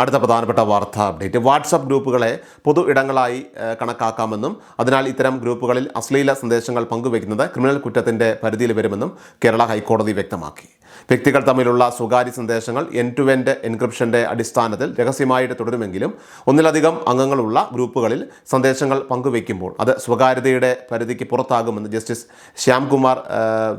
അടുത്ത പ്രധാനപ്പെട്ട വാർത്താ അപ്ഡേറ്റ്. വാട്സപ്പ് ഗ്രൂപ്പുകളെ പൊതു ഇടങ്ങളായി കണക്കാക്കാമെന്നും അതിനാൽ ഇത്തരം ഗ്രൂപ്പുകളിൽ അശ്ലീല സന്ദേശങ്ങൾ പങ്കുവയ്ക്കുന്നത് ക്രിമിനൽ കുറ്റത്തിന്റെ പരിധിയിൽ വരുമെന്നും കേരള ഹൈക്കോടതി വ്യക്തമാക്കി. വ്യക്തികൾ തമ്മിലുള്ള സ്വകാര്യ സന്ദേശങ്ങൾ എൻ ടു എൻഡ് എൻക്രിപ്ഷന്റെ അടിസ്ഥാനത്തിൽ രഹസ്യമായിട്ട് തുടരുമെങ്കിലും ഒന്നിലധികം അംഗങ്ങളുള്ള ഗ്രൂപ്പുകളിൽ സന്ദേശങ്ങൾ പങ്കുവയ്ക്കുമ്പോൾ അത് സ്വകാര്യതയുടെ പരിധിക്ക് പുറത്താകുമെന്ന് ജസ്റ്റിസ് ശ്യാംകുമാർ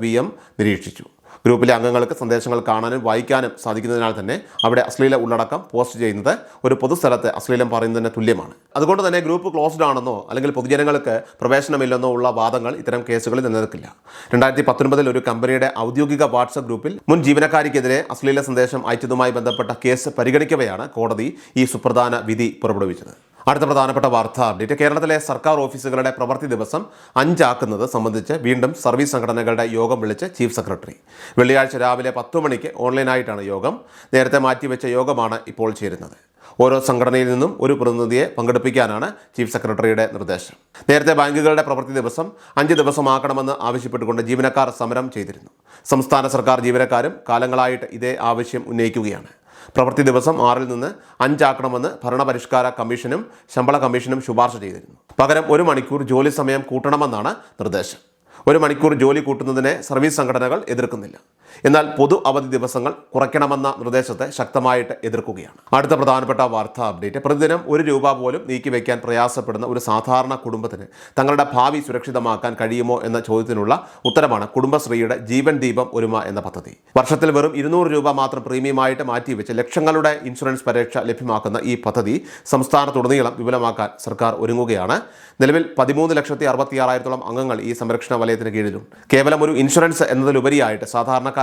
വി എം നിരീക്ഷിച്ചു. ഗ്രൂപ്പിലെ അംഗങ്ങൾക്ക് സന്ദേശങ്ങൾ കാണാനും വായിക്കാനും സാധിക്കുന്നതിനാൽ തന്നെ അവിടെ അശ്ലീല ഉള്ളടക്കം പോസ്റ്റ് ചെയ്യുന്നത് ഒരു പൊതുസ്ഥലത്ത് അശ്ലീലം പറയുന്നതിന് തുല്യമാണ്. അതുകൊണ്ട് തന്നെ ഗ്രൂപ്പ് ക്ലോസ്ഡ് ആണെന്നോ അല്ലെങ്കിൽ പൊതുജനങ്ങൾക്ക് പ്രവേശനമില്ലെന്നോ ഉള്ള വാദങ്ങൾ ഇത്തരം കേസുകളിൽ നിലനിൽക്കില്ല. രണ്ടായിരത്തി പത്തൊൻപതിൽ ഒരു കമ്പനിയുടെ ഔദ്യോഗിക വാട്സപ്പ് ഗ്രൂപ്പിൽ മുൻ ജീവനക്കാരിക്കെതിരെ അശ്ലീല സന്ദേശം അയച്ചതുമായി ബന്ധപ്പെട്ട കേസ് പരിഗണിക്കവെയാണ് കോടതി ഈ സുപ്രധാന വിധി പുറപ്പെടുവിച്ചത്. അടുത്ത പ്രധാനപ്പെട്ട വാർത്താ അപ്ഡേറ്റ്. കേരളത്തിലെ സർക്കാർ ഓഫീസുകളുടെ പ്രവൃത്തി ദിവസം അഞ്ചാക്കുന്നത് സംബന്ധിച്ച് വീണ്ടും സർവീസ് സംഘടനകളുടെ യോഗം വിളിച്ച് ചീഫ് സെക്രട്ടറി. വെള്ളിയാഴ്ച രാവിലെ പത്തു മണിക്ക് ഓൺലൈനായിട്ടാണ് യോഗം. നേരത്തെ മാറ്റിവെച്ച യോഗമാണ് ഇപ്പോൾ ചേരുന്നത്. ഓരോ സംഘടനയിൽ നിന്നും ഒരു പ്രതിനിധിയെ പങ്കെടുപ്പിക്കാനാണ് ചീഫ് സെക്രട്ടറിയുടെ നിർദ്ദേശം. നേരത്തെ ബാങ്കുകളുടെ പ്രവൃത്തി ദിവസം അഞ്ച് ദിവസമാക്കണമെന്ന് ആവശ്യപ്പെട്ടുകൊണ്ട് ജീവനക്കാർ സമരം ചെയ്തിരുന്നു. സംസ്ഥാന സർക്കാർ ജീവനക്കാരും കാലങ്ങളായിട്ട് ഇതേ ആവശ്യം ഉന്നയിക്കുകയാണ്. പ്രവൃത്തി ദിവസം ആറിൽ നിന്ന് അഞ്ചാക്കണമെന്ന് ഭരണപരിഷ്കാര കമ്മീഷനും ശമ്പള കമ്മീഷനും ശുപാർശ ചെയ്തിരുന്നു. പകരം ഒരു മണിക്കൂർ ജോലി സമയം കൂട്ടണമെന്നാണ് നിർദ്ദേശം. ഒരു മണിക്കൂർ ജോലി കൂട്ടുന്നതിനെ സർവീസ് സംഘടനകൾ എതിർക്കുന്നില്ല. എന്നാൽ പൊതു അവധി ദിവസങ്ങൾ കുറയ്ക്കണമെന്ന നിർദ്ദേശത്തെ ശക്തമായിട്ട് എതിർക്കുകയാണ്. അടുത്ത പ്രധാനപ്പെട്ട വാർത്താ അപ്ഡേറ്റ്. പ്രതിദിനം ഒരു രൂപ പോലും നീക്കിവെക്കാൻ പ്രയാസപ്പെടുന്ന ഒരു സാധാരണ കുടുംബത്തിന് തങ്ങളുടെ ഭാവി സുരക്ഷിതമാക്കാൻ കഴിയുമോ എന്ന ചോദ്യത്തിനുള്ള ഉത്തരമാണ് കുടുംബശ്രീയുടെ ജീവൻ ദീപം ഒരുമ എന്ന പദ്ധതി. വർഷത്തിൽ വെറും ഇരുന്നൂറ് രൂപ മാത്രം പ്രീമിയമായിട്ട് മാറ്റിവെച്ച് ലക്ഷങ്ങളുടെ ഇൻഷുറൻസ് പരീക്ഷ ലഭ്യമാക്കുന്ന ഈ പദ്ധതി സംസ്ഥാനത്തുടനീളം വിപുലമാക്കാൻ സർക്കാർ ഒരുങ്ങുകയാണ്. നിലവിൽ പതിമൂന്ന് ലക്ഷത്തി അറുപത്തി ആറായിരത്തോളം അംഗങ്ങൾ ഈ സംരക്ഷണ വലയത്തിന് കീഴിലുണ്ട്. കേവലം ഒരു ഇൻഷുറൻസ് എന്നതിലുപരിയായിട്ട്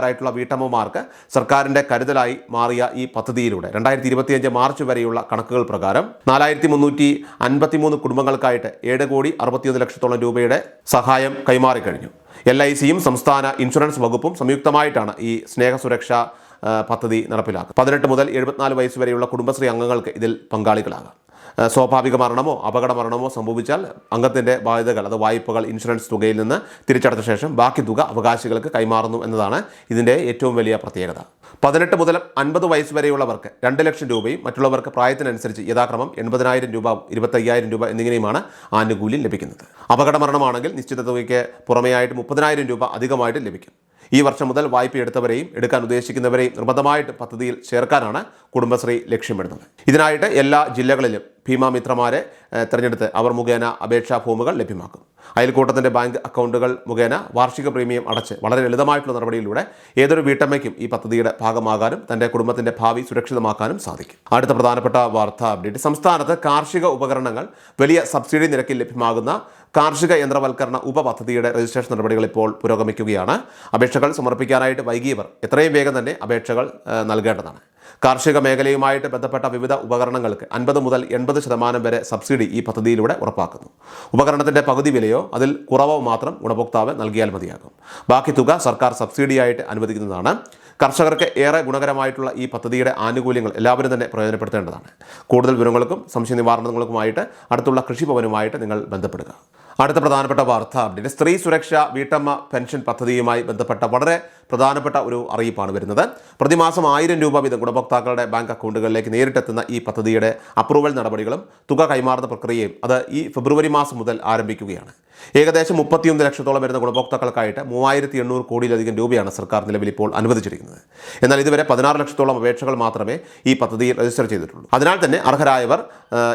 സാധാരണക്കാരായിട്ടുള്ള വീട്ടമ്മമാർക്ക് സർക്കാരിന്റെ കരുതലായി മാറിയ ഈ പദ്ധതിയിലൂടെ. രണ്ടായിരത്തി ഇരുപത്തിയഞ്ച് മാർച്ച് വരെയുള്ള കണക്കുകൾ പ്രകാരം നാലായിരത്തി മുന്നൂറ്റി അൻപത്തിമൂന്ന് കുടുംബങ്ങൾക്കായിട്ട് ഏഴ് കോടി അറുപത്തിയൊന്ന് ലക്ഷത്തോളം രൂപയുടെ സഹായം കൈമാറിക്കഴിഞ്ഞു. എൽ ഐ സിയും സംസ്ഥാന ഇൻഷുറൻസ് വകുപ്പും സംയുക്തമായിട്ടാണ് ഈ സ്നേഹ സുരക്ഷാ പദ്ധതി നടപ്പിലാക്കുക പതിനെട്ട് മുതൽ എഴുപത്തിനാല് വയസ്സ് വരെയുള്ള കുടുംബശ്രീ അംഗങ്ങൾക്ക് ഇതിൽ പങ്കാളികളാകാം. സ്വാഭാവിക മരണമോ അപകട മരണമോ സംഭവിച്ചാൽ അംഗത്തിന്റെ ബാധ്യതകൾ അത് വായ്പകൾ ഇൻഷുറൻസ് തുകയിൽ നിന്ന് തിരിച്ചടച്ച ശേഷം ബാക്കി തുക അവകാശികൾക്ക് കൈമാറുന്നു എന്നതാണ് ഇതിന്റെ ഏറ്റവും വലിയ പ്രത്യേകത. പതിനെട്ട് മുതൽ അൻപത് വയസ്സ് വരെയുള്ളവർക്ക് രണ്ട് ലക്ഷം രൂപയും മറ്റുള്ളവർക്ക് പ്രായത്തിനനുസരിച്ച് യഥാക്രമം എൺപതിനായിരം രൂപ ഇരുപത്തയ്യായിരം രൂപ എന്നിങ്ങനെയുമാണ് ആനുകൂല്യം ലഭിക്കുന്നത്. അപകട മരണമാണെങ്കിൽ നിശ്ചിത തുകയ്ക്ക് പുറമെയായിട്ട് മുപ്പതിനായിരം രൂപ അധികമായിട്ട് ലഭിക്കും. ഈ വർഷം മുതൽ വായ്പ എടുത്തവരെയും എടുക്കാൻ ഉദ്ദേശിക്കുന്നവരെയും നിർബന്ധമായിട്ട് പദ്ധതിയിൽ ചേർക്കാനാണ് കുടുംബശ്രീ ലക്ഷ്യമിടുന്നത്. ഇതിനായിട്ട് എല്ലാ ജില്ലകളിലും ഭീമാമിത്രമാരെ തിരഞ്ഞെടുത്ത് അവർ മുഖേന അപേക്ഷാ ഫോമുകൾ ലഭ്യമാക്കും. അയൽക്കൂട്ടത്തിന്റെ ബാങ്ക് അക്കൗണ്ടുകൾ മുഖേന വാർഷിക പ്രീമിയം അടച്ച് വളരെ ലളിതമായിട്ടുള്ള നടപടിയിലൂടെ ഏതൊരു വീട്ടമ്മയ്ക്കും ഈ പദ്ധതിയുടെ ഭാഗമാകാനും തന്റെ കുടുംബത്തിന്റെ ഭാവി സുരക്ഷിതമാക്കാനും സാധിക്കും. അടുത്ത പ്രധാനപ്പെട്ട വാർത്താ അപ്ഡേറ്റ്. സംസ്ഥാനത്ത് കാർഷിക ഉപകരണങ്ങൾ വലിയ സബ്സിഡി നിരക്കിൽ ലഭ്യമാകുന്ന കാർഷിക യന്ത്രവൽക്കരണ ഉപപദ്ധതിയുടെ രജിസ്ട്രേഷൻ നടപടികൾ ഇപ്പോൾ പുരോഗമിക്കുകയാണ്. അപേക്ഷകൾ സമർപ്പിക്കാനായിട്ട് വൈകിയവർ എത്രയും വേഗം തന്നെ അപേക്ഷകൾ നൽകേണ്ടതാണ്. കാർഷിക മേഖലയുമായിട്ട് ബന്ധപ്പെട്ട വിവിധ ഉപകരണങ്ങൾക്ക് അൻപത് മുതൽ എൺപത് ശതമാനം വരെ സബ്സിഡി ഈ പദ്ധതിയിലൂടെ ഉറപ്പാക്കുന്നു. ഉപകരണത്തിന്റെ പകുതി വിലയോ അതിൽ കുറവോ മാത്രം ഗുണഭോക്താവ് നൽകിയാൽ മതിയാകും. ബാക്കി തുക സർക്കാർ സബ്സിഡിയായിട്ട് അനുവദിക്കുന്നതാണ്. കർഷകർക്ക് ഏറെ ഗുണകരമായിട്ടുള്ള ഈ പദ്ധതിയുടെ ആനുകൂല്യങ്ങൾ എല്ലാവരും തന്നെ പ്രയോജനപ്പെടുത്തേണ്ടതാണ്. കൂടുതൽ വിവരങ്ങൾക്കും സംശയ നിവാരണങ്ങൾക്കുമായിട്ട് അടുത്തുള്ള കൃഷിഭവനുമായിട്ട് നിങ്ങൾ ബന്ധപ്പെടുക. അടുത്ത പ്രധാനപ്പെട്ട വാർത്ത. അപ്ഡേറ്റ്. സ്ത്രീ സുരക്ഷ വീട്ടമ്മ പെൻഷൻ പദ്ധതിയുമായി ബന്ധപ്പെട്ട വളരെ പ്രധാനപ്പെട്ട ഒരു അറിയിപ്പാണ് വരുന്നത്. പ്രതിമാസം ആയിരം രൂപ വീതം ഗുണഭോക്താക്കളുടെ ബാങ്ക് അക്കൗണ്ടുകളിലേക്ക് നേരിട്ടെത്തുന്ന ഈ പദ്ധതിയുടെ അപ്രൂവൽ നടപടികളും തുക കൈമാറുന്ന പ്രക്രിയയും അത് ഈ ഫെബ്രുവരി മാസം മുതൽ ആരംഭിക്കുകയാണ്. ഏകദേശം മുപ്പത്തിയൊന്ന് ലക്ഷത്തോളം വരുന്ന ഗുണഭോക്താക്കൾക്കായിട്ട് മൂവായിരത്തി എണ്ണൂറ് കോടിയിലധികം രൂപയാണ് സർക്കാർ നിലവിൽ ഇപ്പോൾ അനുവദിച്ചിരിക്കുന്നത്. എന്നാൽ ഇതുവരെ പതിനാറ് ലക്ഷത്തോളം അപേക്ഷകൾ മാത്രമേ ഈ പദ്ധതിയിൽ രജിസ്റ്റർ ചെയ്തിട്ടുള്ളൂ. അതിനാൽ തന്നെ അർഹരായവർ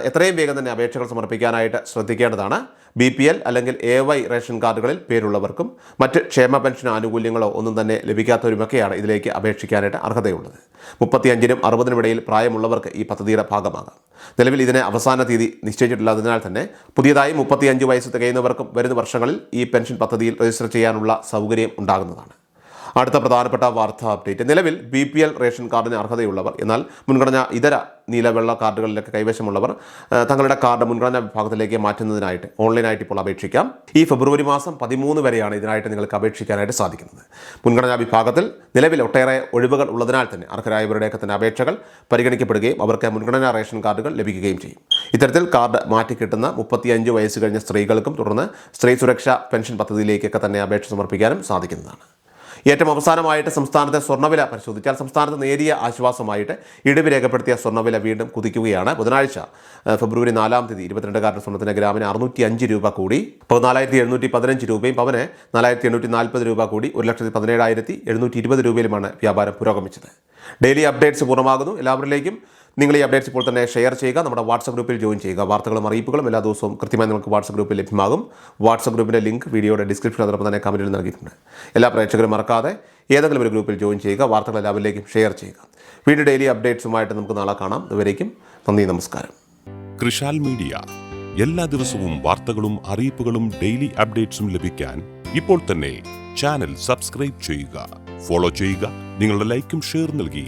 എത്രയും വേഗം തന്നെ അപേക്ഷകൾ സമർപ്പിക്കാനായിട്ട് ശ്രദ്ധിക്കേണ്ടതാണ്. ബി പി എൽ അല്ലെങ്കിൽ എ വൈ റേഷൻ കാർഡുകളിൽ പേരുള്ളവർക്കും മറ്റ് ക്ഷേമ പെൻഷൻ ആനുകൂല്യങ്ങളോ ഒന്നും തന്നെ ലഭിക്കാത്തവരുമൊക്കെയാണ് ഇതിലേക്ക് അപേക്ഷിക്കാനായിട്ട് അർഹതയുള്ളത്. മുപ്പത്തിയഞ്ചിനും അറുപതിനും ഇടയിൽ പ്രായമുള്ളവർക്ക് ഈ പദ്ധതിയുടെ ഭാഗമാകാം. നിലവിൽ ഇതിന് അവസാന തീയതി നിശ്ചയിച്ചിട്ടില്ലാത്തതിനാൽ തന്നെ പുതിയതായി മുപ്പത്തിയഞ്ച് വയസ്സ് തികയുന്നവർക്കും വരുന്ന വർഷങ്ങളിൽ ഈ പെൻഷൻ പദ്ധതിയിൽ രജിസ്റ്റർ ചെയ്യാനുള്ള സൗകര്യം ഉണ്ടാകുന്നതാണ്. അടുത്ത പ്രധാനപ്പെട്ട വാർത്താ അപ്ഡേറ്റ്. നിലവിൽ ബി പി എൽ റേഷൻ കാർഡിന് അർഹതയുള്ളവർ എന്നാൽ മുൻഗണന ഇതര നീലവെള്ള കാർഡുകളിലൊക്കെ കൈവശമുള്ളവർ തങ്ങളുടെ കാർഡ് മുൻഗണനാ വിഭാഗത്തിലേക്ക് മാറ്റുന്നതിനായിട്ട് ഓൺലൈനായിട്ട് ഇപ്പോൾ അപേക്ഷിക്കാം. ഈ ഫെബ്രുവരി മാസം പതിമൂന്ന് വരെയാണ് ഇതിനായിട്ട് നിങ്ങൾക്ക് അപേക്ഷിക്കാനായിട്ട് സാധിക്കുന്നത്. മുൻഗണനാ വിഭാഗത്തിൽ നിലവിൽ ഒട്ടേറെ ഒഴിവുകൾ ഉള്ളതിനാൽ തന്നെ അർഹരായവരുടെയൊക്കെ തന്നെ അപേക്ഷകൾ പരിഗണിക്കപ്പെടുകയും അവർക്ക് മുൻഗണനാ റേഷൻ കാർഡുകൾ ലഭിക്കുകയും ചെയ്യും. ഇത്തരത്തിൽ കാർഡ് മാറ്റിക്കിട്ടുന്ന മുപ്പത്തിയഞ്ച് വയസ്സ് കഴിഞ്ഞ സ്ത്രീകൾക്കും തുടർന്ന് സ്ത്രീ സുരക്ഷാ പെൻഷൻ പദ്ധതിയിലേക്കൊക്കെ തന്നെ അപേക്ഷ സമർപ്പിക്കാനും സാധിക്കുന്നതാണ്. ഏറ്റവും അവസാനമായിട്ട് സംസ്ഥാനത്തെ സ്വർണവില പരിശോധിച്ചാൽ സംസ്ഥാനത്ത് നേരിയ ആശ്വാസമായിട്ട് ഇടിവ് രേഖപ്പെടുത്തിയ സ്വർണവില വീണ്ടും കുതിക്കുകയാണ്. ബുധനാഴ്ച ഫെബ്രുവരി നാലാം തീയതി ഇരുപത്തിരണ്ട് കാരറ്റ് സ്വർണത്തിന് ഗ്രാമിന് അറുന്നൂറ്റി അഞ്ച് രൂപ കൂടി. പതിനാലായിരത്തി എഴുന്നൂറ്റി പതിനഞ്ച് രൂപയും പവന് നാലായിരത്തി എണ്ണൂറ്റി നാൽപ്പത് രൂപ കൂടി. ഒരു ലക്ഷത്തി പതിനേഴായിരത്തി എഴുന്നൂറ്റി ഇരുപത് രൂപയിലുമാണ് വ്യാപാരം പുരോഗമിച്ചത്. ഡെയിലി അപ്ഡേറ്റ്സ് പൂർണമാകുന്നു. എല്ലാവരിലേക്കും നിങ്ങൾ ഈ അപ്ഡേറ്റ്സ് ഇപ്പോൾ തന്നെ ഷെയർ ചെയ്യുക. നമ്മുടെ വാട്സപ്പ് ഗ്രൂപ്പിൽ ജോയിൻ ചെയ്യുക. വാർത്തകളും അറിയിപ്പുകളും എല്ലാ ദിവസവും കൃത്യമായി നിങ്ങൾക്ക് വാട്സപ്പ് ഗ്രൂപ്പിൽ ലഭ്യമാകും. വാട്സപ്പ് ഗ്രൂപ്പിന്റെ ലിങ്ക് വീഡിയോയുടെ ഡിസ്ക്രിപ്ഷൻ അതോടൊപ്പം തന്നെ കമന്റിൽ നൽകിയിട്ടുണ്ട്. എല്ലാ പ്രേക്ഷകരും മറക്കാതെ ഏതെങ്കിലും ഒരു ഗ്രൂപ്പിൽ ജോയിൻ ചെയ്യുക. വാർത്തകൾ എല്ലാവരിലേക്കും ഷെയർ ചെയ്യുക. വീണ്ടും ഡെയിലി അപ്ഡേറ്റ്സുമായിട്ട് നമുക്ക് നാളെ കാണാം. ഇതുവരേക്കും നന്ദി നമസ്കാരം. കൃഷാൽ മീഡിയ. എല്ലാ ദിവസവും വാർത്തകളും അറിയിപ്പുകളും ഡെയിലി അപ്ഡേറ്റ്സും ലഭിക്കാൻ ഇപ്പോൾ തന്നെ ചാനൽ സബ്സ്ക്രൈബ് ചെയ്യുക. ഫോളോ ചെയ്യുക. നിങ്ങളുടെ ലൈക്കും ഷെയർ നൽകി